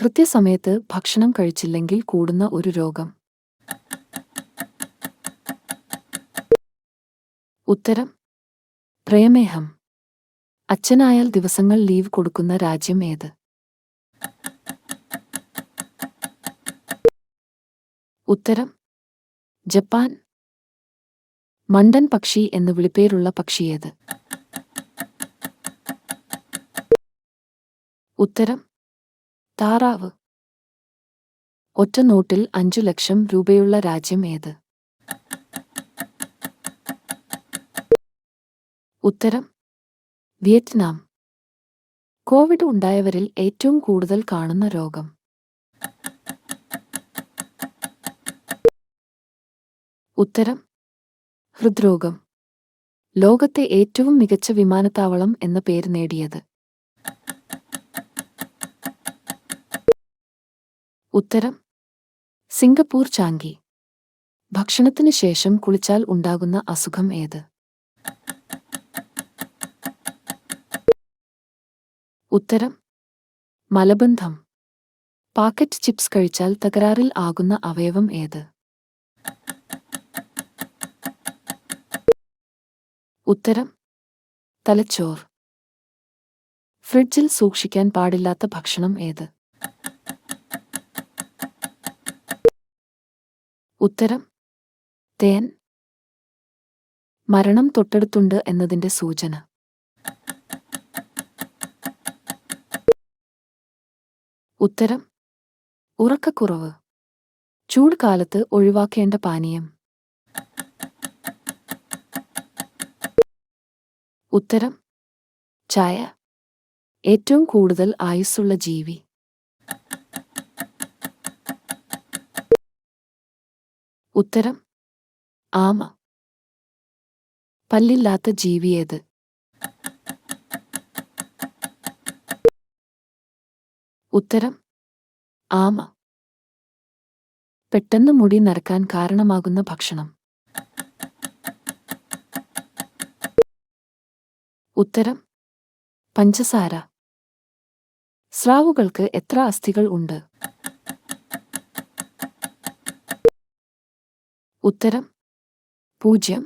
കൃത്യസമയത്ത് ഭക്ഷണം കഴിച്ചില്ലെങ്കിൽ കൂടുന്ന ഒരു രോഗം. ഉത്തരം. പ്രയമേഹം അച്ഛനായാൽ ദിവസങ്ങൾ ലീവ് കൊടുക്കുന്ന രാജ്യം ഏത്? ഉത്തരം. ജപ്പാൻ. മണ്ടൻ പക്ഷി എന്ന് വിളിപ്പേരുള്ള പക്ഷിയേത് ഉത്തരം. താറാവ്. ഒറ്റ നോട്ടിൽ അഞ്ചു ലക്ഷം രൂപയുള്ള രാജ്യം ഏത്? ഉത്തരം വിയറ്റ്നാം. കോവിഡ് ഉണ്ടായവരിൽ ഏറ്റവും കൂടുതൽ കാണുന്ന രോഗം. ഉത്തരം ഹൃദ്രോഗം. ലോകത്തെ ഏറ്റവും മികച്ച വിമാനത്താവളം എന്ന പേര് നേടിയത്. ഉത്തരം സിംഗപ്പൂർ ചാങ്കി. ഭക്ഷണത്തിന് ശേഷം കുളിച്ചാൽ ഉണ്ടാകുന്ന അസുഖം ഏത്? ഉത്തരം മലബന്ധം. പാക്കറ്റ് ചിപ്സ് കഴിച്ചാൽ തകരാറിൽ ആകുന്ന അവയവം ഏത്? ഉത്തരം തലച്ചോർ. ഫ്രിഡ്ജിൽ സൂക്ഷിക്കാൻ പാടില്ലാത്ത ഭക്ഷണം ഏത്? ഉത്തരം തേൻ മരണം തൊട്ടടുത്തുണ്ട് എന്നതിന്റെ സൂചന. ഉത്തരം ഉറക്കക്കുറവ് ചൂട് കാലത്ത് ഒഴിവാക്കേണ്ട പാനീയം. ഉത്തരം ചായ ഏറ്റവും കൂടുതൽ ആയുസ്സുള്ള ജീവി. ഉത്തരം ആമ. പല്ലില്ലാത്ത ജീവിയേത് ഉത്തരം ആമ. പെട്ടെന്ന് മുടി നരക്കാൻ കാരണമാകുന്ന ഭക്ഷണം. ഉത്തരം പഞ്ചസാര. സ്രാവുകൾക്ക് എത്ര അസ്ഥികൾ ഉണ്ട്? ഉത്തരം പൂജ്യം.